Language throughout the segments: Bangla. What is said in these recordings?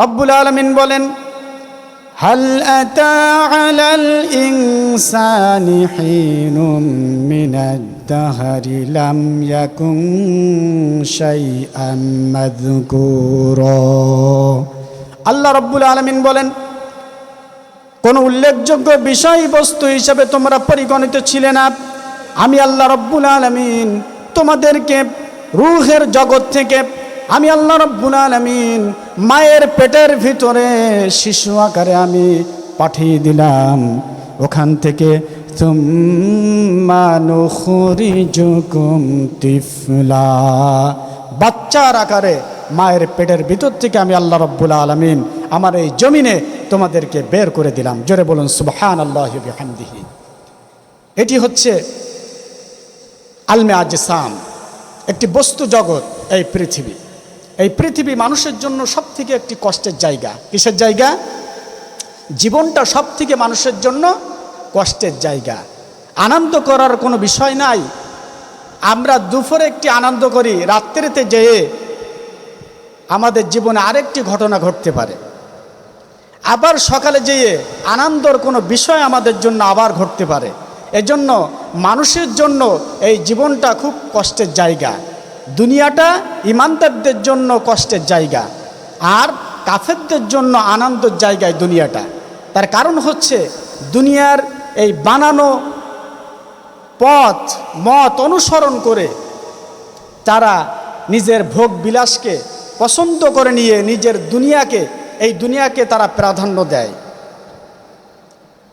রব্বুল আলমিন বলেন هل أتى على الإنسان حين من الدهر لم يكن شيئا مذكورا আল্লাহ রব্বুল আলমিন বলেন কোন উল্লেখযোগ্য বিষয়বস্তু হিসেবে তোমরা পরিগণিত ছিলে না আমি আল্লাহ রব্বুল আলমিন তোমাদেরকে রুহের জগৎ থেকে আমি আল্লাহ রব্বুল আলমিন মায়ের পেটের ভিতরে শিশু আকারে আমি পাঠিয়ে দিলাম। ওখান থেকে তিফলা। বাচ্চার আকারে মায়ের পেটের ভিতর থেকে আমি আল্লাহ রব্বুল আলমিন আমার এই জমিনে তোমাদেরকে বের করে দিলাম। জোরে বলুন সুবহান আল্লাহ এটি হচ্ছে আলমে আজসাম, একটি বস্তু জগৎ এই পৃথিবী। এই পৃথিবী মানুষের জন্য সব থেকে একটি কষ্টের জায়গা। কিসের জায়গা? জীবনটা সব থেকে মানুষের জন্য কষ্টের জায়গা। আনন্দ করার কোনো বিষয় নাই। আমরা দুপুরে একটি আনন্দ করি, রাত্রিতে যেয়ে আমাদের জীবনে আরেকটি ঘটনা ঘটতে পারে। আবার সকালে যেয়ে আনন্দর কোনো বিষয় আমাদের জন্য আবার ঘটতে পারে। এজন্য মানুষের জন্য এই জীবনটা খুব কষ্টের জায়গা। দুনিয়াটা ইমানদারদের জন্য কষ্টের জায়গা, আর কাফেরদের জন্য আনন্দের জায়গায় দুনিয়াটা। তার কারণ হচ্ছে দুনিয়ার এই বানানো পথ, মত অনুসরণ করে তারা নিজের ভোগ বিলাসকে পছন্দ করে নিয়ে নিজের দুনিয়াকে, এই দুনিয়াকে তারা প্রাধান্য দেয়।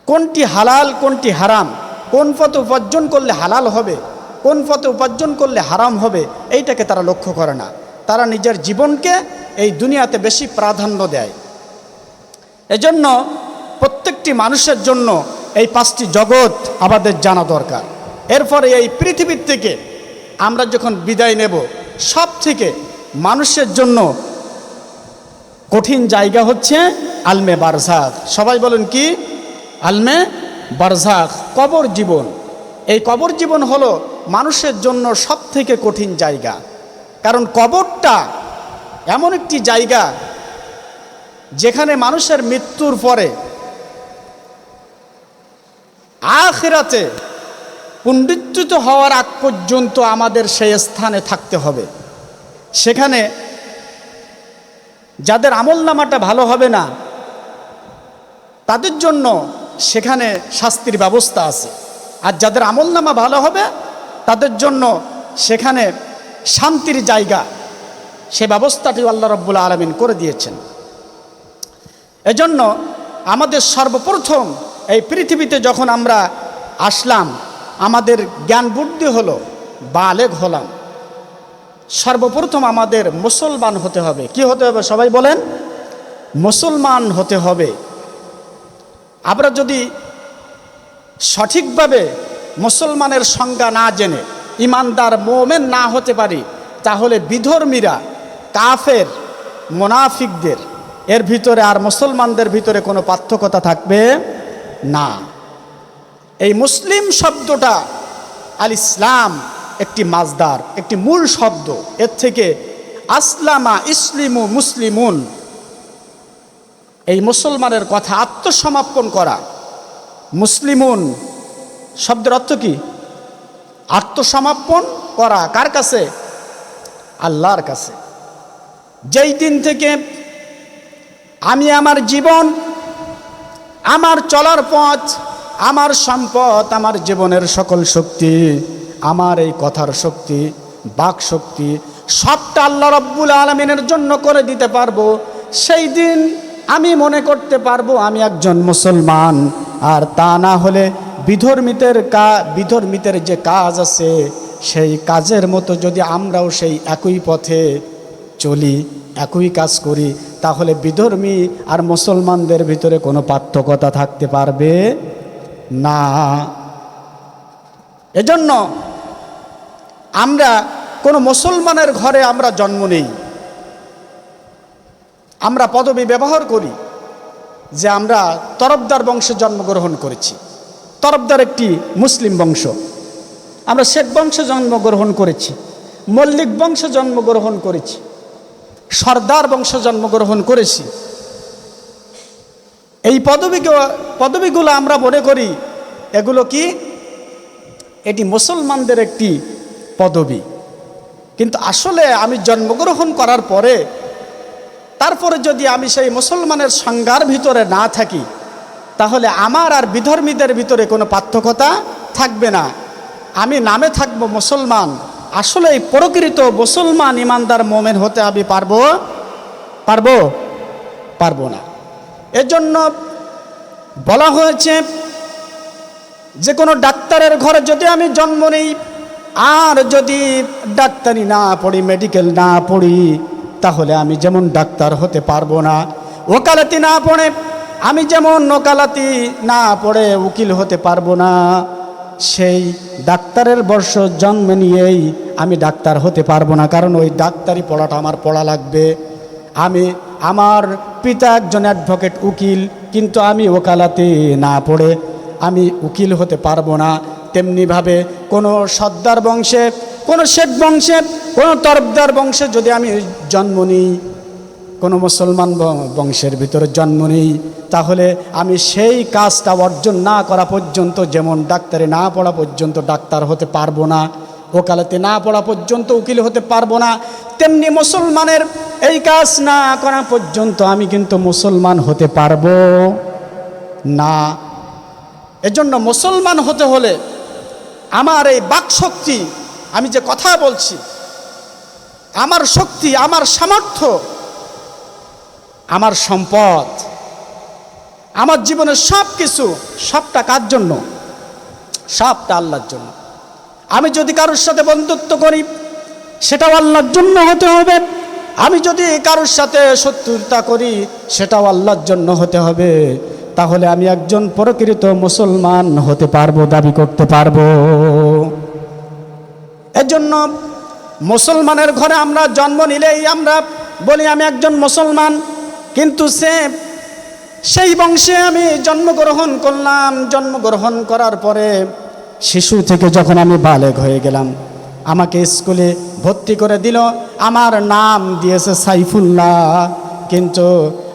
কোনটি হালাল, কোনটি হারাম, কোন পথ উপার্জন করলে হালাল হবে কোন পথে উপার্জন করলে হারাম হবে, এইটাকে তারা লক্ষ্য করে না। তারা নিজের জীবনকে এই দুনিয়াতে বেশি প্রাধান্য দেয়। এজন্য প্রত্যেকটি মানুষের জন্য এই পাঁচটি জগৎ আমাদের জানা দরকার। এরপরে এই পৃথিবীর থেকে আমরা যখন বিদায় নেব সব থেকে মানুষের জন্য কঠিন জায়গা হচ্ছে আলমে বারঝাক সবাই বলেন কি? আলমে বারঝাক কবর জীবন। এই কবর জীবন হলো মানুষের জন্য সব থেকে কঠিন জায়গা। কারণ কবরটা এমন একটি জায়গা যেখানে মানুষের মৃত্যুর পরে আখেরাতে পুনরুত্থিত হওয়ার আগ পর্যন্ত আমাদের সেই স্থানে থাকতে হবে। সেখানে যাদের আমল নামাটা ভালো হবে না, তাদের জন্য সেখানে শাস্তির ব্যবস্থা আছে। আর যাদের আমল নামা ভালো হবে, তাদের জন্য সেখানে শান্তির জায়গা, সে ব্যবস্থাটি আল্লাহ রব্বুল আলমিন করে দিয়েছেন। এজন্য আমাদের সর্বপ্রথম এই পৃথিবীতে যখন আমরা আসলাম, আমাদের জ্ঞান বুদ্ধি হলো, বালেগ হলাম। সর্বপ্রথম আমাদের মুসলমান হতে হবে। কি হতে হবে সবাই বলেন? মুসলমান হতে হবে। আমরা যদি সঠিকভাবে মুসলমানের সংজ্ঞা না জেনে, ইমানদার মোমেন না হতে পারি, তাহলে বিধর্মীরা কাফের, মোনাফিকদের, এর ভিতরে আর মুসলমানদের ভিতরে কোনো পার্থক্যতা থাকবে না। এই মুসলিম শব্দটা আল ইসলাম একটি মাজদার একটি মূল শব্দ। এর থেকে আসলামা ইসলিমু মুসলিমুন। এই মুসলমানের কথা আত্মসমাপন করা মুসলিমুন শব্দের অর্থ কি? আত্মসমাপন করা কার কাছে? আল্লাহর কাছে। যেই দিন থেকে আমি আমার জীবন, আমার চলার পথ, আমার সম্পদ, আমার জীবনের সকল শক্তি, আমার এই কথার শক্তি, বাক শক্তি, সবটা আল্লাহ রব্বুল আলমিনের জন্য করে দিতে পারব, সেই দিন আমি মনে করতে পারব আমি একজন মুসলমান। আর তা না হলে বিধর্মিতের কা বিধর্মিতের যে কাজ আছে, সেই কাজের মতো যদি আমরাও সেই একই পথে চলি, একই কাজ করি, তাহলে বিধর্মী আর মুসলমানদের ভিতরে কোনো পার্থক্যতা থাকতে পারবে না। এজন্য আমরা কোনো মুসলমানের ঘরে আমরা জন্ম নেই। আমরা পদবি ব্যবহার করি যে আমরা তরফদার বংশে জন্মগ্রহণ করেছি। তরফদার একটি মুসলিম বংশ। আমরা শেখ বংশে জন্মগ্রহণ করেছি, মল্লিক বংশে জন্মগ্রহণ করেছি, সর্দার বংশ জন্মগ্রহণ করেছি। এই পদবী পদবীগুলো আমরা মনে করি, এগুলো কি? এটি মুসলমানদের একটি পদবী। কিন্তু আসলে আমি জন্মগ্রহণ করার পরে তারপরে যদি আমি সেই মুসলমানের সংজ্ঞার ভিতরে না থাকি, তাহলে আমার আর বিধর্মীদের ভিতরে কোনো পার্থক্যতা থাকবে না। আমি নামে থাকব মুসলমান আসলে এই প্রকৃত মুসলমান ইমানদার মোমেন হতে আমি পারব পারব পারব না। এজন্য বলা হয়েছে, যে কোনো ডাক্তারের ঘরে যদি আমি জন্ম নিই, আর যদি ডাক্তারি না পড়ি, মেডিকেল না পড়ি তাহলে আমি যেমন ডাক্তার হতে পারব না, ওকালতি না পড়ে, আমি যেমন ওকালতি না পড়ে উকিল হতে পারব না, সেই ডাক্তারের বর্ষ জন্ম নিয়েই আমি ডাক্তার হতে পারব না, কারণ ওই ডাক্তারি পড়াটা আমার পড়া লাগবে। আমি, আমার পিতা একজন অ্যাডভোকেট উকিল, কিন্তু আমি ওকালাতি না পড়ে, আমি উকিল হতে পারব না। তেমনিভাবে কোনো সর্দার বংশে কোনো শেখ বংশের কোনো তরফদার বংশে যদি আমি জন্ম নিই, কোনো মুসলমান বংশের ভিতরে জন্ম নিই, তাহলে আমি সেই কাজটা অর্জন না করা পর্যন্ত, যেমন ডাক্তারে না পড়া পর্যন্ত ডাক্তার হতে পারব না, ওকালতে না পড়া পর্যন্ত উকিল হতে পারব না, তেমনি মুসলমানের এই কাজ না করা পর্যন্ত আমি কিন্তু মুসলমান হতে পারব না। এজন্য মুসলমান হতে হলে আমার এই বাকশক্তি আমি যে কথা বলছি, আমার শক্তি, আমার সামর্থ্য, আমার সম্পদ, আমার জীবনের সব কিছু সবটা কার জন্য? সবটা আল্লাহর জন্য। আমি যদি কারোর সাথে বন্ধুত্ব করি, সেটাও আল্লাহর জন্য হতে হবে। আমি যদি কারোর সাথে শত্রুতা করি, সেটাও আল্লাহর জন্য হতে হবে। তাহলে আমি একজন প্রকৃত মুসলমান হতে পারব, দাবি করতে পারব। এজন্য মুসলমানের ঘরে আমরা জন্ম নিলেই আমরা বলি, আমি একজন মুসলমান। কিন্তু সে, সেই বংশে আমি জন্মগ্রহণ করলাম। জন্মগ্রহণ করার পরে শিশু থেকে যখন আমি বালেগ হয়ে গেলাম, আমাকে স্কুলে ভর্তি করে দিল। আমার নাম দিয়েছে সাইফুল্লাহ। কিন্তু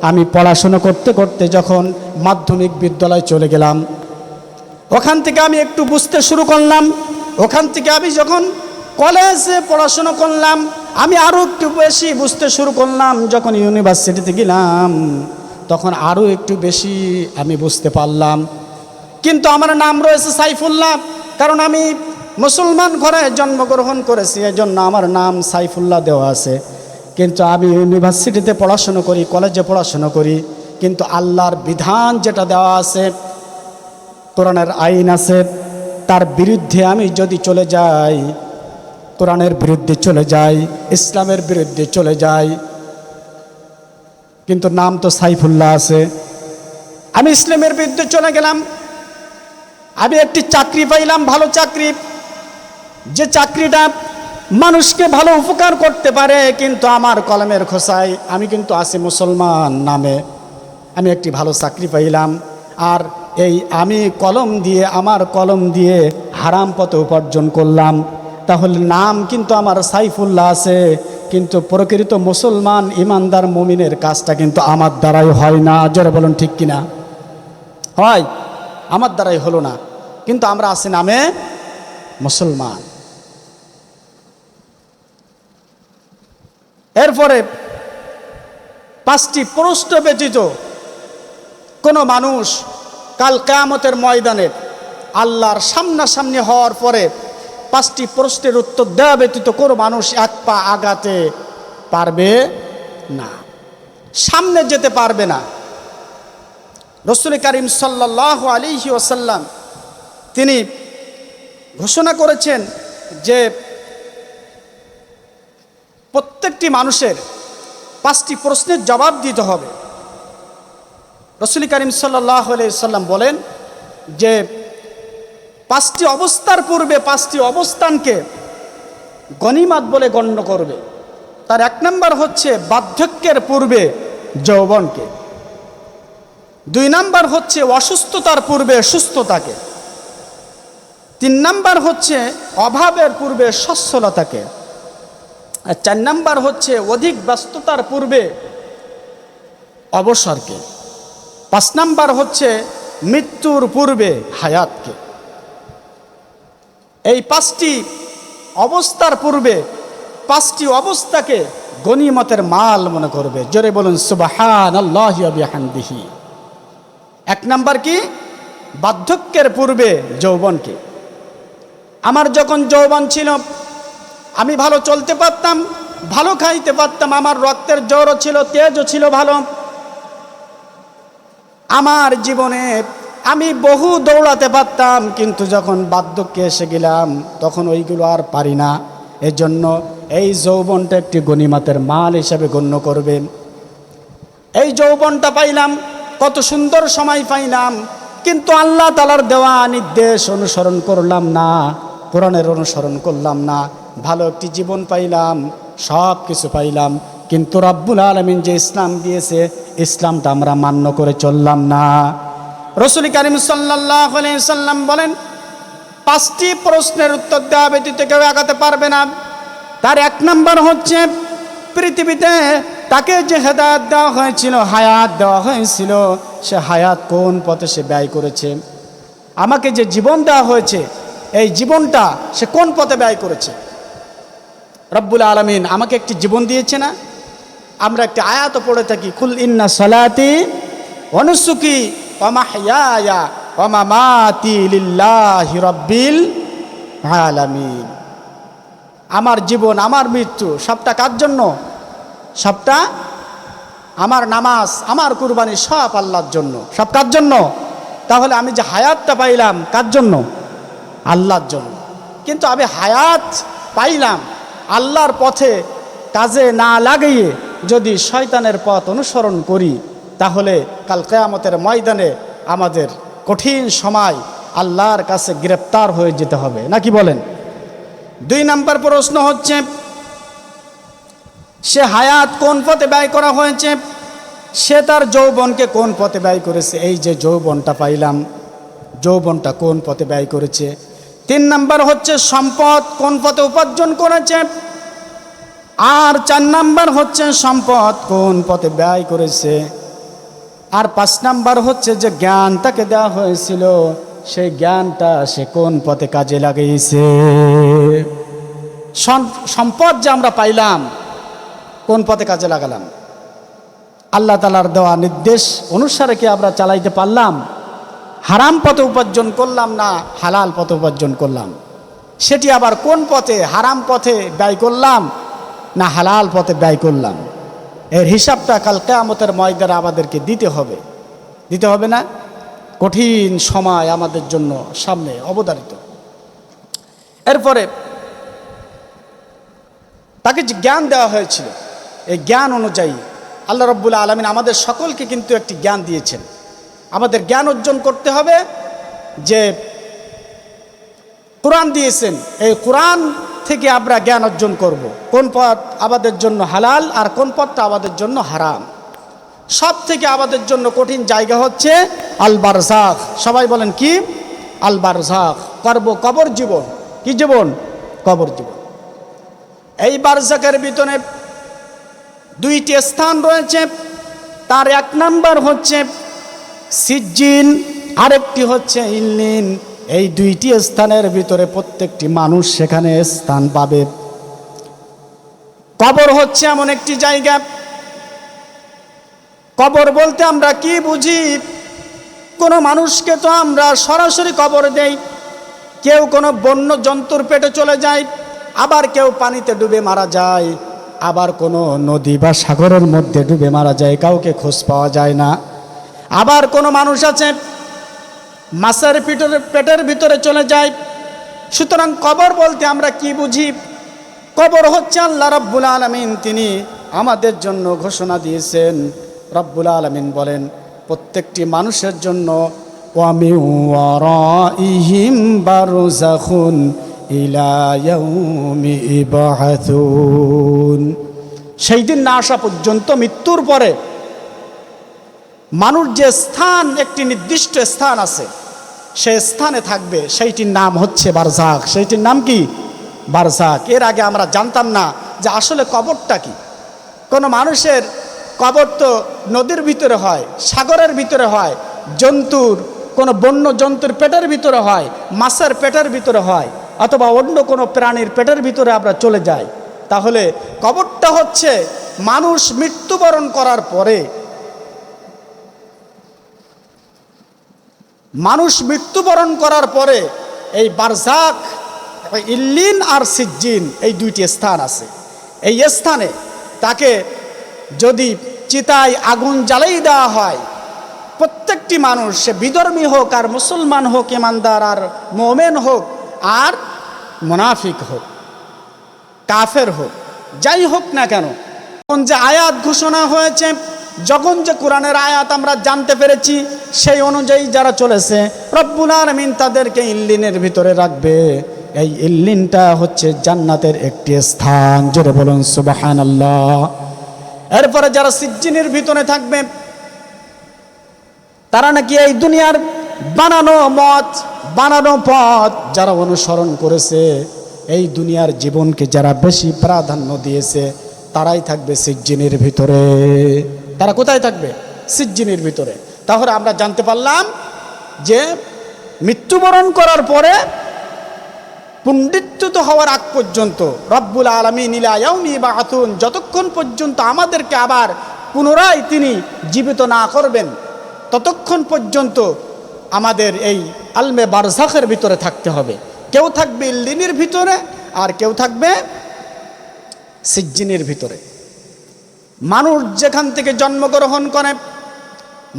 আমি পড়াশুনো করতে করতে যখন মাধ্যমিক বিদ্যালয় চলে গেলাম, ওখান থেকে আমি একটু বুঝতে শুরু করলাম। ওখান থেকে আমি যখন কলেজে পড়াশুনো করলাম, আমি আরও একটু বেশি বুঝতে শুরু করলাম যখন ইউনিভার্সিটিতে গেলাম, তখন আরও একটু বেশি আমি বুঝতে পারলাম। কিন্তু আমার নাম রয়েছে সাইফুল্লাহ, কারণ আমি মুসলমান ঘরে জন্মগ্রহণ করেছি, এজন্য আমার নাম সাইফুল্লাহ দেওয়া আছে। কিন্তু আমি ইউনিভার্সিটিতে পড়াশুনো করি, কলেজে পড়াশুনো করি, কিন্তু আল্লাহর বিধান যেটা দেওয়া আছে, কোরআনের আইন আছে, তার বিরুদ্ধে আমি যদি চলে যাই কোরআনের বিরুদ্ধে চলে যায়, ইসলামের বিরুদ্ধে চলে যায়। কিন্তু নাম তো সাইফুল্লাহ আছে। আমি ইসলামের বিরুদ্ধে চলে গেলাম। আমি একটি চাকরি পাইলাম, ভালো চাকরি। যে চাকরিটা মানুষকে ভালো উপকার করতে পারে, কিন্তু আমার কলমের খোসায় আমি কিন্তু আছি মুসলমান নামে। আমি একটি ভালো চাকরি পাইলাম। আর এই আমি কলম দিয়ে, আমার কলম দিয়ে হারাম পথে উপার্জন করলাম। তাহলে নাম কিন্তু আমার সাইফুল্লাহ আছে, কিন্তু প্রকৃত মুসলমান ইমানদার মমিনের কাজটা কিন্তু আমার দ্বারাই হয় না। জোরে বলুন ঠিক কিনা? হয়, আমার দ্বারাই হলো না। কিন্তু আমরা আছি নামে মুসলমান। এরপরে পাঁচটি প্রশ্ন ব্যতীত কোনো মানুষ কাল কেয়ামতের ময়দানে আল্লাহর সামনাসামনি হওয়ার পরে পাঁচটি প্রশ্নের উত্তর দেওয়া ব্যতীত কোনো মানুষ এক পা আগাতে পারবে না। সামনে যেতে পারবে না। রসুল করিম সাল্লাহ আলিহি ওসাল্লাম তিনি ঘোষণা করেছেন যে প্রত্যেকটি মানুষের পাঁচটি প্রশ্নের জবাব দিতে হবে। রসুল করিম সাল্লাহ সাল্লাম বলেন যে পাঁচটি অবস্থার পূর্বে পাঁচটি অবস্থানকে গণিমাত বলে গণ্য করবে। তার এক নম্বর হচ্ছে বার্ধক্যের পূর্বে যৌবনকে। দুই নাম্বার হচ্ছে অসুস্থতার পূর্বে সুস্থতাকে। তিন নাম্বার হচ্ছে অভাবের পূর্বে সচ্ছলতাকে। আর চার নাম্বার হচ্ছে অধিক ব্যস্ততার পূর্বে অবসরকে। পাঁচ নাম্বার হচ্ছে মৃত্যুর পূর্বে হায়াতকে। এই পাঁচটি অবস্থার পূর্বে পাঁচটি অবস্থাকে গনিমতের মাল মনে করবে। জোরে বলুন সুবাহান এক নাম্বার কি? বার্ধক্যের পূর্বে যৌবনকে আমার যখন যৌবন ছিল, আমি ভালো চলতে পারতাম, ভালো খাইতে পারতাম, আমার রক্তের জ্বরও ছিল, তেজও ছিল ভালো। আমার জীবনে আমি বহু দৌড়াতে পারতাম, কিন্তু যখন বার্ধক্যে এসে গেলাম, তখন ওইগুলো আর পারি না। এজন্য এই যৌবনটা একটি গণিমাতের মাল হিসাবে গণ্য করবেন। এই যৌবনটা পাইলাম, কত সুন্দর সময় পাইলাম, কিন্তু আল্লাহ তালার দেওয়া নির্দেশ অনুসরণ করলাম না, কোরআনের অনুসরণ করলাম না। ভালো একটি জীবন পাইলাম, সব কিছু পাইলাম, কিন্তু রব্বুল আলমিন যে ইসলাম দিয়েছে, ইসলামটা আমরা মান্য করে চললাম না। রসুল করিম সাল্লাহ সাল্লাম বলেন, পাঁচটি প্রশ্নের উত্তর দেওয়া ব্যতীত কেউ আগাতে পারবে না। তার এক নম্বর হচ্ছে, পৃথিবীতে তাকে যে হেদায়ত দেওয়া হয়েছিল, হায়াত দেওয়া হয়েছিল, সে হায়াত কোন পথে সে ব্যয় করেছে? আমাকে যে জীবন দেওয়া হয়েছে, এই জীবনটা সে কোন পথে ব্যয় করেছে? রব্বুল আলমিন আমাকে একটি জীবন দিয়েছে না? আমরা একটি আয়াত পড়ে থাকি, কুল ইন্না সলাতি অনুসুকি আমার জীবন, আমার মৃত্যু, সবটা কার জন্য? সবটা আমার নামাজ, আমার কুরবানি সব আল্লাহর জন্য। সব কার জন্য? তাহলে আমি যে হায়াতটা পাইলাম কার জন্য? আল্লাহর জন্য। কিন্তু আমি হায়াত পাইলাম আল্লাহর পথে কাজে না লাগিয়ে যদি শয়তানের পথ অনুসরণ করি তাহলে কাল কেয়ামতের ময়দানে আমাদের কঠিন সময় আল্লাহর কাছে গ্রেপ্তার হয়ে যেতে হবে। নাকি বলেন? দুই নাম্বার প্রশ্ন হচ্ছে, সে হায়াত কোন পথে ব্যয় করা হয়েছে? সে তার যৌবনকে কোন পথে ব্যয় করেছে? এই যে যৌবনটা পাইলাম, যৌবনটা কোন পথে ব্যয় করেছে? তিন নাম্বার হচ্ছে, সম্পদ কোন পথে উপার্জন করেছে? আর চার নাম্বার হচ্ছে, সম্পদ কোন পথে ব্যয় করেছে? আর পাঁচ নাম্বার হচ্ছে যে জ্ঞান তাকে দেওয়া হয়েছিল, সেই জ্ঞানটা সে কোন পথে কাজে লাগিয়েছে? সম্পদ যে আমরা পাইলাম, কোন পথে কাজে লাগালাম? আল্লাহ তালার দেওয়া নির্দেশ অনুসারে কি আমরা চালাইতে পারলাম? হারাম পথে উপার্জন করলাম না হালাল পথে উপার্জন করলাম? সেটি আবার কোন পথে হারাম পথে ব্যয় করলাম না হালাল পথে ব্যয় করলাম? এর হিসাবটা কাল কেয়ামতের ময়দানে আমাদেরকে দিতে হবে। দিতে হবে না? কঠিন সময় আমাদের জন্য সামনে অবধারিত। এরপরে তাকে যে জ্ঞান দেওয়া হয়েছিল, এই জ্ঞান অনুযায়ী আল্লাহ রব্বুল আলমিন আমাদের সকলকে কিন্তু একটি জ্ঞান দিয়েছেন। আমাদের জ্ঞান অর্জন করতে হবে যে কোরআন দিয়েছেন। এই কোরআন থেকে আমরা জ্ঞান অর্জন করব। কোন পথ আমাদের জন্য হালাল আর কোন পথটা আমাদের জন্য হারাম। সব থেকে আমাদের জন্য কঠিন জায়গা হচ্ছে আল বারজাখ সবাই বলেন কি? আলবার বারজাখ করব কবর জীবন। কি জীবন? কবর জীবন। এই বারজাকের ভিতরে দুইটি স্থান রয়েছে। তার এক নাম্বার হচ্ছে সিজিন আরেকটি হচ্ছে ইল্লিন এই দুইটি স্থানের ভিতরে প্রত্যেকটি মানুষ সেখানে স্থান পাবে। কবর হচ্ছে এমন একটি জায়গা। কবর বলতে আমরা কি বুঝি? কোনো মানুষকে তো আমরা সরাসরি কবর দেই। কেউ কোনো বন্য জন্তুর পেটে চলে যায়, আবার কেউ পানিতে ডুবে মারা যায়, আবার কোনো নদী বা সাগরের মধ্যে ডুবে মারা যায়, কাউকে খোঁজ পাওয়া যায় না। আবার কোনো মানুষ আছে মাছের পিঠের পেটের ভিতরে চলে যায়। সুতরাং কবর বলতে আমরা কি বুঝি? কবর হচ্ছে আল্লাহ রব্বুল আলমিন, তিনি আমাদের জন্য ঘোষণা দিয়েছেন। রব্বুল আলমিন বলেন, প্রত্যেকটি মানুষের জন্য সেই দিন না আসা পর্যন্ত মৃত্যুর পরে মানুষ যে স্থান, একটি নির্দিষ্ট স্থান আছে সে স্থানে থাকবে, সেইটির নাম হচ্ছে বারজাক। সেইটির নাম কি? বারজাক। এর আগে আমরা জানতাম না যে আসলে কবরটা কি। কোনো মানুষের কবর তো নদীর ভিতরে হয়, সাগরের ভিতরে হয়, জন্তুর, কোনো বন্য জন্তুর পেটের ভিতরে হয়, মাছের পেটের ভিতরে হয়, অথবা অন্য কোনো প্রাণীর পেটের ভিতরে আমরা চলে যাই। তাহলে কবরটা হচ্ছে মানুষ মৃত্যুবরণ করার পরে মানুষ মৃত্যুবরণ করার পরে এই বারজাক ইল্লিন আর সিজ্জিন এই দুইটি স্থান আছে। এই স্থানে তাকে যদি চিতায় আগুন জ্বালাই দেওয়া হয়, প্রত্যেকটি মানুষ, সে বিধর্মী হোক আর মুসলমান হোক, ইমানদার আর মোমেন হোক আর মোনাফিক হোক, কাফের হোক, যাই হোক না কেন, যে আয়াত ঘোষণা হয়েছে যখন যে কোরআনের আয়াত আমরা জানতে পেরেছি, সেই অনুযায়ী যারা চলেছে, রব্বুল আলমিন তাদেরকে ইল্লিনের ভিতরে রাখবে। এই ইল্লিনটা হচ্ছে জান্নাতের একটি স্থান। জোরে বলুন সুবাহান আল্লাহ এরপরে যারা সিজ্জিনের ভিতরে থাকবে, তারা নাকি এই দুনিয়ার বানানো মত, বানানো পথ যারা অনুসরণ করেছে, এই দুনিয়ার জীবনকে যারা বেশি প্রাধান্য দিয়েছে, তারাই থাকবে সিজ্জিনের ভিতরে। তারা কোথায় থাকবে? সিজ্জিনের ভিতরে। তাহলে আমরা জানতে পারলাম যে মৃত্যুবরণ করার পরে পুণ্ডিত্য হওয়ার আগ পর্যন্ত রব্বুল আলমী নীলায়মি বা আতুন যতক্ষণ পর্যন্ত আমাদেরকে আবার পুনরায় তিনি জীবিত না করবেন, ততক্ষণ পর্যন্ত আমাদের এই আলমে বারজাখের ভিতরে থাকতে হবে। কেউ থাকবে ইল্লিনের ভিতরে আর কেউ থাকবে সিজ্জিনের ভিতরে। মানুষ যেখান থেকে জন্মগ্রহণ করে,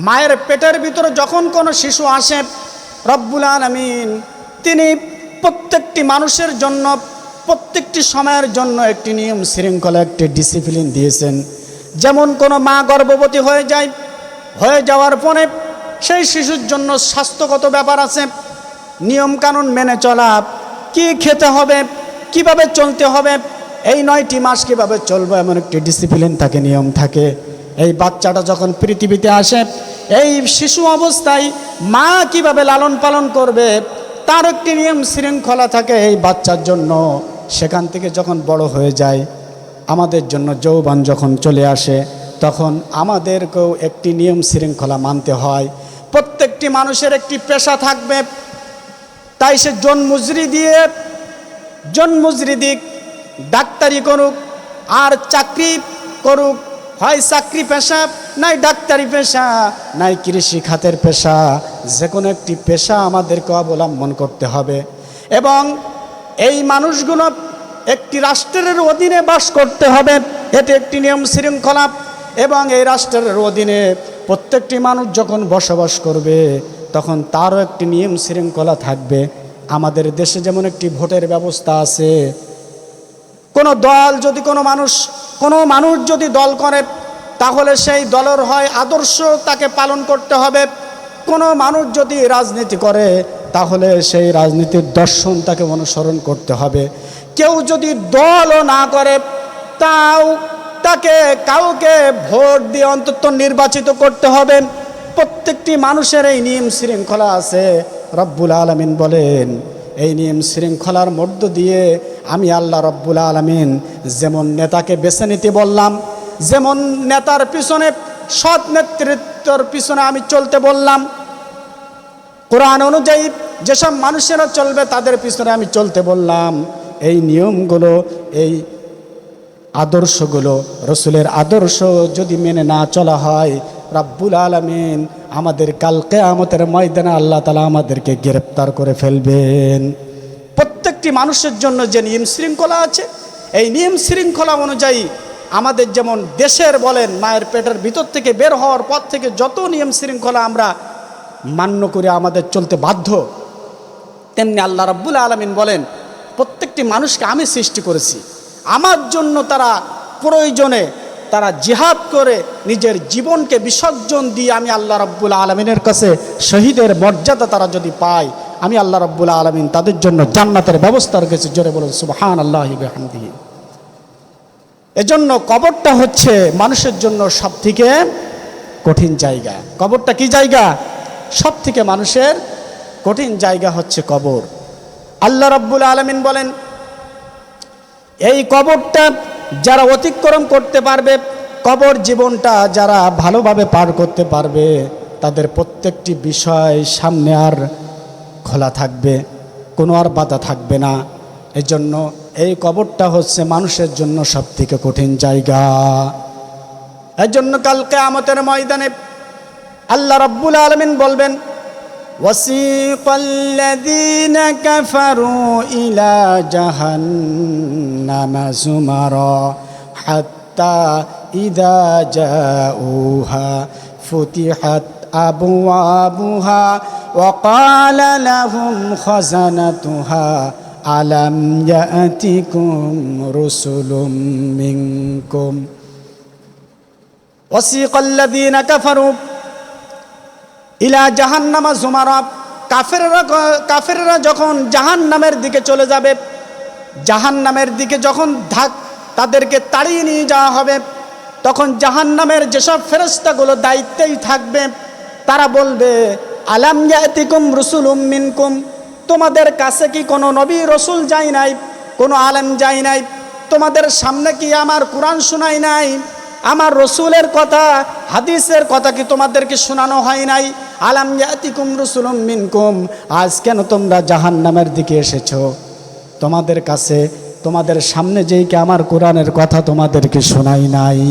মায়ের পেটের ভিতরে যখন কোনো শিশু আসে, রব্বুল আলমিন, তিনি প্রত্যেকটি মানুষের জন্য, প্রত্যেকটি সময়ের জন্য একটি নিয়ম শৃঙ্খলা, একটি ডিসিপ্লিন দিয়েছেন। যেমন কোনো মা গর্ভবতী হয়ে যায়, হয়ে যাওয়ার পরে সেই শিশুর জন্য স্বাস্থ্যগত ব্যাপার আছে, নিয়মকানুন মেনে চলা, কি খেতে হবে, কীভাবে চলতে হবে এই নয়টি মাস কীভাবে চলবে এমন একটি ডিসিপ্লিন থাকে, নিয়ম থাকে। এই বাচ্চাটা যখন পৃথিবীতে আসে, এই শিশু অবস্থায় মা কীভাবে লালন পালন করবে, তার একটি নিয়ম শৃঙ্খলা থাকে এই বাচ্চার জন্য। সেখান থেকে যখন বড় হয়ে যায়, আমাদের জন্য যৌবন যখন চলে আসে, তখন আমাদেরকেও একটি নিয়ম শৃঙ্খলা মানতে হয়। প্রত্যেকটি মানুষের একটি পেশা থাকবে। তাই সে জন দিয়ে জন মজুরি দিক ডাক্তারি করুক, আর চাকরি করুক, হয় চাকরি পেশা, নাই ডাক্তারি পেশা, নাই কৃষি খাতের পেশা যে কোনো একটি পেশা আমাদেরকে অবলম্বন করতে হবে। এবং এই মানুষগুলো একটি রাষ্ট্রের অধীনে বাস করতে হবে, এটি একটি নিয়ম শৃঙ্খলা। এবং এই রাষ্ট্রের অধীনে প্রত্যেকটি মানুষ যখন বসবাস করবে, তখন তারও একটি নিয়ম শৃঙ্খলা থাকবে। আমাদের দেশে যেমন একটি ভোটের ব্যবস্থা আছে কোনো দল যদি কোনো মানুষ কোনো মানুষ যদি দল করে, তাহলে সেই দলের হয় আদর্শ, তাকে পালন করতে হবে। কোনো মানুষ যদি রাজনীতি করে, তাহলে সেই রাজনীতির দর্শন তাকে অনুসরণ করতে হবে। কেউ যদি দলও না করে, তাও তাকে কাউকে ভোট দিয়ে অন্তত নির্বাচিত করতে হবে। প্রত্যেকটি মানুষের এই নিয়ম শৃঙ্খলা আছে। রব্বুল আলমিন বলেন এই নিয়ম শৃঙ্খলার মধ্য দিয়ে আমি আল্লাহ রব্বুল আলমিন যেমন নেতাকে বেছে নিতে বললাম, যেমন নেতার পিছনে সৎ নেতৃত্বর পিছনে আমি চলতে বললাম। কোরআন অনুযায়ী যেসব মানুষেরা চলবে তাদের পিছনে আমি চলতে বললাম। এই নিয়মগুলো, এই আদর্শগুলো, রসুলের আদর্শ যদি মেনে না চলা হয় রাব্বুল আলমিন আমাদের কালকে আমাদের ময়দানে আল্লাহ তালা আমাদেরকে গ্রেপ্তার করে ফেলবেন। প্রত্যেকটি মানুষের জন্য যে নিয়ম শৃঙ্খলা আছে, এই নিয়ম শৃঙ্খলা অনুযায়ী আমাদের যেমন দেশের বলেন মায়ের পেটের ভিতর থেকে বের হওয়ার পর থেকে যত নিয়ম শৃঙ্খলা আমরা মান্য করে আমাদের চলতে বাধ্য, তেমনি আল্লাহ রাব্বুল আলমিন বলেন, প্রত্যেকটি মানুষকে আমি সৃষ্টি করেছি। আমার জন্য তারা প্রয়োজনে তারা জিহাদ করে নিজের জীবনকে বিসর্জন দিয়ে আমি আল্লাহ রব্বুল আলমিনের কাছে শহীদের মর্যাদা তারা যদি পায়, আমি আল্লাহ রব্বুল আলমিন তাদের জন্য জান্নাতের ব্যবস্থা রেখেছি। জোরে বলুন সুবহান আল্লাহ হামদিহি এজন্য কবরটা হচ্ছে মানুষের জন্য সব থেকে কঠিন জায়গা। কবরটা কি জায়গা? সব থেকে মানুষের কঠিন জায়গা হচ্ছে কবর। আল্লাহ রব্বুল আলমিন বলেন, এই কবরটা যারা অতিক্রম করতে পারবে, কবর জীবনটা যারা ভালোভাবে পার করতে পারবে, তাদের প্রত্যেকটি বিষয় সামনে আর খোলা থাকবে, কোনো আর বাধা থাকবে না। এজন্য এই কবরটা হচ্ছে মানুষের জন্য সবথেকে কঠিন জায়গা। এর জন্য কালকে আমতের ময়দানে আল্লাহ রব্বুল আলমিন বলবেন وسيق الذين كفروا إلى جهنم زمرا حتى إذا جاءوها فتحت أبوابها وقال لهم خزنتها ألم يأتكم رسل منكم؟ وسيق الذين كفروا ইলা জাহান্নামা জুমারা, কাফেররা কাফেররা যখন জাহান্নামের দিকে চলে যাবে, জাহান্নামের দিকে যখন ধাক, তাদেরকে তাড়িয়ে নিয়ে যাওয়া হবে, তখন জাহান্নামের যেসব ফেরস্তাগুলো দায়িত্বেই থাকবে, তারা বলবে, আলাম ইয়াতিকুম রসুলুম মিনকুম? তোমাদের কাছে কি কোনো নবী রসুল যায় নাই? কোনো আলেম যায় নাই? তোমাদের সামনে কি আমার কোরআন শোনাই নাই? আমার রসুলের কথা, হাদিসের কথা কি তোমাদেরকে শোনানো হয় নাই? আলাম ইয়াতিকুম রসুলুম মিনকুম, আজ কেন তোমরা জাহান্নামের দিকে এসেছ? তোমাদের কাছে, তোমাদের সামনে যেই কি আমার কোরআনের কথা তোমাদেরকে শোনাই নাই।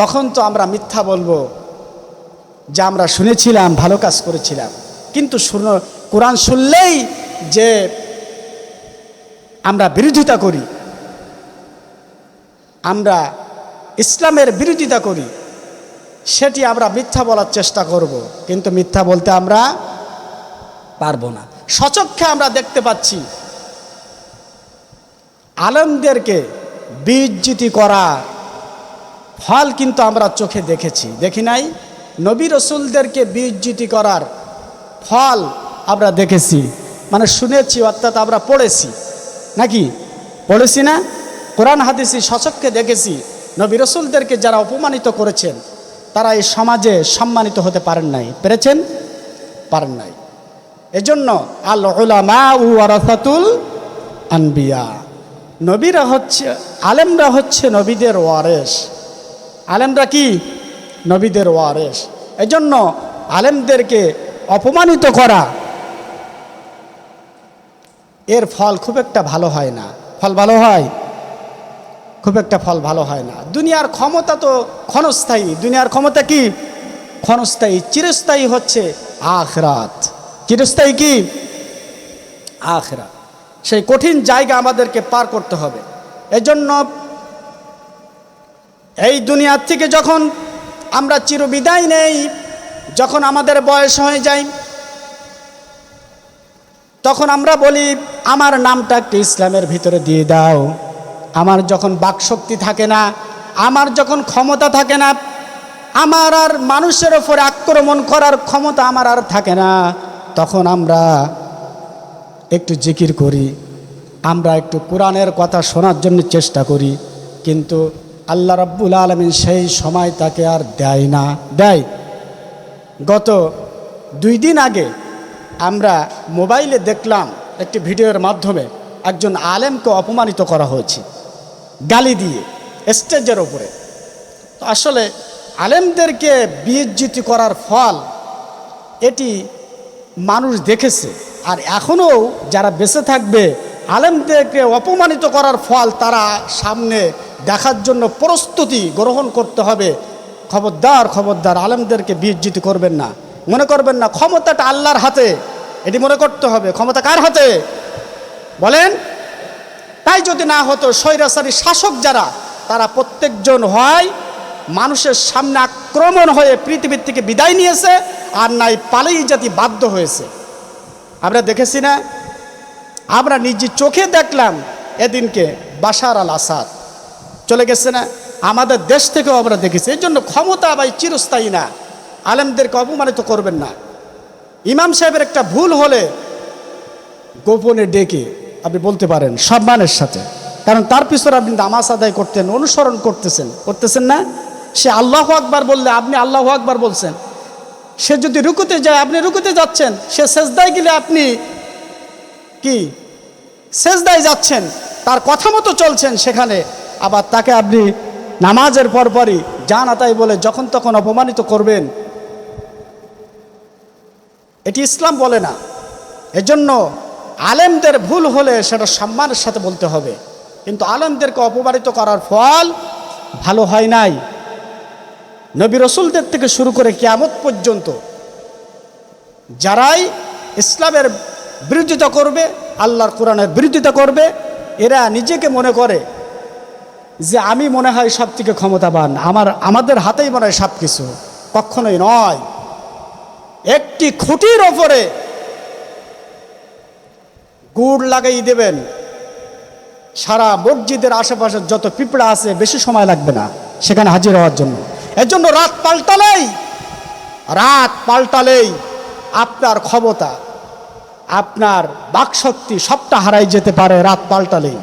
তখন তো আমরা মিথ্যা বলব, যে আমরা শুনেছিলাম, ভালো কাজ করেছিলাম। কিন্তু শুনো, কোরআন শুনলেই যে আমরা বিরোধিতা করি, আমরা ইসলামের বিরোধিতা করি, সেটি আমরা মিথ্যা বলার চেষ্টা করব। কিন্তু মিথ্যা বলতে আমরা পারব না। সচক্ষে আমরা দেখতে পাচ্ছি, আলমদেরকে বিজ্জিতি করা ফল কিন্তু আমরা চোখে দেখেছি। দেখি নাই? নবী রসুলদেরকে বিজ্জিতি করার ফল আমরা দেখেছি। মানে শুনেছি, অর্থাৎ আমরা পড়েছি। নাকি? পড়েছি না? কোরআন হাদিসি সচক্ষে দেখেছি নবী রসুলদেরকে যারা অপমানিত করেছেন, তারা এই সমাজে সম্মানিত হতে পারেন নাই। পেরেছেন? পারেন নাই। এজন্য আল ওলামা উ আরাফাতুল আনবিয়া। নবীরা হচ্ছে, আলেমরা হচ্ছে নবীদের ওয়ারেস আলেমরা কি? নবীদের ওয়ারেস এজন্য আলেমদেরকে অপমানিত করা, এর ফল খুব একটা ভালো হয় না। ফল ভালো হয়? খুব একটা ফল ভালো হয় না। দুনিয়ার ক্ষমতা তো ক্ষণস্থায়ী। দুনিয়ার ক্ষমতা কি? ক্ষণস্থায়ী। চিরস্থায়ী হচ্ছে আখরাত। চিরস্থায়ী কি? আখরাত। সেই কঠিন জায়গা আমাদেরকে পার করতে হবে। এজন্য এই দুনিয়ার থেকে যখন আমরা চিরবিদায় নেই, যখন আমাদের বয়স হয়ে যায়, তখন আমরা বলি, আমার নামটা একটু ইসলামের ভিতরে দিয়ে দাও। আমার যখন বাকশক্তি থাকে না, আমার যখন ক্ষমতা থাকে না, আমার আর মানুষের ওপরে আক্রমণ করার ক্ষমতা আমার আর থাকে না, তখন আমরা একটু জিকির করি, আমরা একটু কোরআনের কথা শোনার জন্য চেষ্টা করি, কিন্তু আল্লাহ রাব্বুল আলমিন সেই সময় তাকে আর দেয় না, দেয়। গত দুই দিন আগে আমরা মোবাইলে দেখলাম একটি ভিডিওর মাধ্যমে একজন আলেমকে অপমানিত করা হয়েছে। গালি দিয়ে, স্টেজের ওপরে তো আসলে আলেমদেরকে বিজ্জিতি করার ফল এটি মানুষ দেখেছে। আর এখনও যারা বেঁচে থাকবে, আলেমদেরকে অপমানিত করার ফল তারা সামনে দেখার জন্য প্রস্তুতি গ্রহণ করতে হবে। খবরদার খবরদার, আলেমদেরকে বিজ্জিতি করবেন না। মনে করবেন না, ক্ষমতাটা আল্লাহর হাতে। এটি মনে করতে হবে, ক্ষমতা কার হাতে? বলেন তাই যদি না হতো স্বৈরাচারী শাসক যারা, তারা প্রত্যেকজন হয় মানুষের সামনে আক্রমণ হয়ে পৃথিবীর থেকে বিদায় নিয়েছে আর নাই পালেই জাতি বাধ্য হয়েছে। আমরা দেখেছি না? আমরা নিজে চোখে দেখলাম এদিনকে বাশার আল আসাদ। চলে গেছে না? আমাদের দেশ থেকেও আমরা দেখেছি, এই জন্য ক্ষমতা ভাই চিরস্থায়ী না। আলেমদেরকে অপমানিত করবেন না। ইমাম সাহেবের একটা ভুল হলে গোপনে ডেকে আপনি বলতে পারেন, সম্মানের সাথে। কারণ তার পিছনে আপনি নামাজ আদায় করতেন, অনুসরণ করতেছেন। করতেছেন না? সে আল্লাহ আকবার বললে আপনি আল্লাহ আকবার বলছেন। সে যদি রুকুতে যায়, আপনি রুকুতে যাচ্ছেন। সে সেজদায় গেলে আপনি কি? সেজদায় যাচ্ছেন। তার কথা মতো চলছেন সেখানে। আবার তাকে আপনি নামাজের পরপরই জান আতাই বলে যখন তখন অপমানিত করবেন। এটি ইসলাম বলে না। এজন্য আলেমদের ভুল হলে সেটা সম্মানের সাথে বলতে হবে। কিন্তু আলেমদেরকে অপমানিত করার ফল ভালো হয় নাই। নবী রসুলদের থেকে শুরু করে কিয়ামত পর্যন্ত যারাই ইসলামের বিরোধিতা করবে, আল্লাহর কোরআনের বিরোধিতা করবে, এরা নিজেকে মনে করে যে আমি মনে হয় সব থেকে ক্ষমতাবান। আমার, আমাদের হাতেই মনে হয় সব কিছু কখনোই নয়। একটি খুঁটির ওপরে গুড় লাগাই দেবেন। সারা মসজিদের আশেপাশে যত পিঁপড়া আছে, বেশি সময় লাগবে না সেখানে হাজির হওয়ার জন্য। এর জন্য রাত পাল্টালেই রাত পাল্টালেই আপনার ক্ষমতা, আপনার বাকশক্তি সবটা হারাই যেতে পারে রাত পাল্টালেই।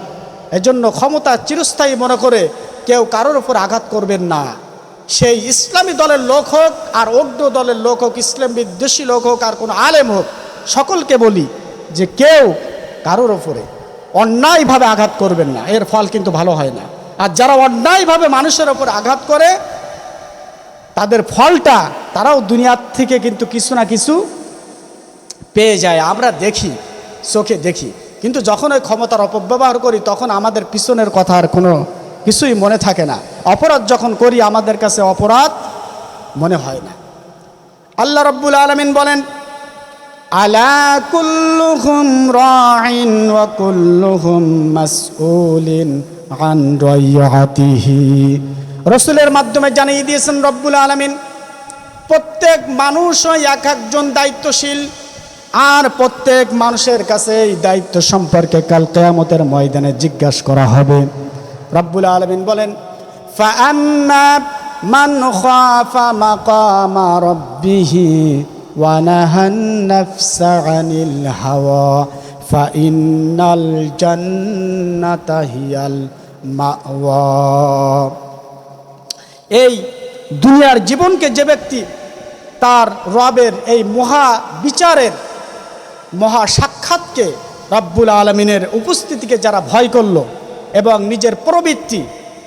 এজন্য ক্ষমতা চিরস্থায়ী মনে করে কেউ কারোর উপর আঘাত করবেন না। সেই ইসলামী দলের লোক হোক আর অজ্ঞ দলের লোক হোক, ইসলাম বিদ্বেষী লোক হোক আর কোনো আলেম হোক, সকলকে বলি যে কেউ কারোর ওপরে অন্যায়ভাবে আঘাত করবেন না, এর ফল কিন্তু ভালো হয় না। আর যারা অন্যায়ভাবে মানুষের ওপর আঘাত করে, তাদের ফলটা তারাও দুনিয়ার থেকে কিন্তু কিছু না কিছু পেয়ে যায়। আমরা দেখি, চোখে দেখি। কিন্তু যখন ওই ক্ষমতার অপব্যবহার করি, তখন আমাদের পিছনের কথা আর কোনো কিছুই মনে থাকে না। অপরাধ যখন করি, আমাদের কাছে অপরাধ মনে হয় না। আল্লাহ রব্বুল আলমিন বলেন আলা কুল্লুহুম রাইন ওয়া কুল্লুহুম মাসউলিন আন রাইয়াতিহি রসুলের মাধ্যমে জানিয়ে দিয়েছেন রব্বুল আলামিন, প্রত্যেক মানুষ এক একজন দায়িত্বশীল, আর প্রত্যেক মানুষের কাছে এই দায়িত্ব সম্পর্কে কাল কেয়ামতের ময়দানে জিজ্ঞাসা করা হবে। রব্বুল আলমিন বলেন, ফা আম্মা মান খাফা মাকামা রব্বিহি ونهى النفس عن الهوى فإن الجنة هي المأوى এই দুনিয়ার জীবনকে যে ব্যক্তি তার রবের এই মহা বিচারের মহা সাক্ষাৎকে রব্বুল আলমিনের উপস্থিতিকে যারা ভয় করল এবং নিজের প্রবৃত্তি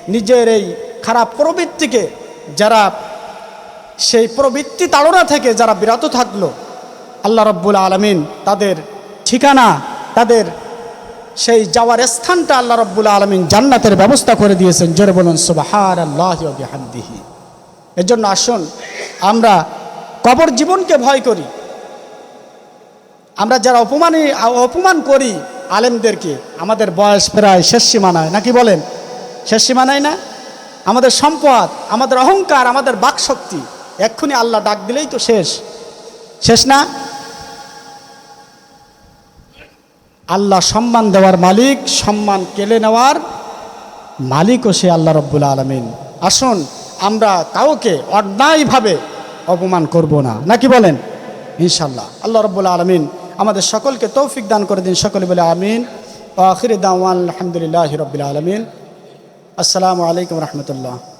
নিজের এই খারাপ প্রবৃত্তিকে যারা সেই প্রবৃত্তি তাড়না থেকে যারা বিরত থাকল, আল্লাহ রব্বুল আলমিন তাদের ঠিকানা, তাদের সেই যাওয়ার স্থানটা আল্লাহ রব্বুল আলমিন জান্নাতের ব্যবস্থা করে দিয়েছেন। জোরে বলুন সুবাহার আল্লাহ হামদিহি এর জন্য আসুন, আমরা কবর জীবনকে ভয় করি। আমরা যারা অপমানে, অপমান করি আলেমদেরকে, আমাদের বয়স প্রায় শেষ সীমানায়, নাকি বলেন? শেষ সীমানায় না? আমাদের সম্পদ, আমাদের অহংকার, আমাদের বাকশক্তি এক্ষুনি আল্লাহ ডাক দিলেই তো শেষ। শেষ না? আল্লাহ সম্মান দেওয়ার মালিক, সম্মান কেলে নেওয়ার মালিকও সে আল্লাহ রব্বুল আলমিন। আসুন, আমরা কাউকে অন্যায়ভাবে অপমান করব না। নাকি বলেন? ইনশাল্লাহ আল্লাহ রব্বুল আলমিন আমাদের সকলকে তৌফিক দান করে দিন। সকলে বলে আমিন। আখির দাওয়ান আলহামদুলিল্লাহ রবিল আলমিন। আসসালামু আলাইকুম রহমতুল্লাহ।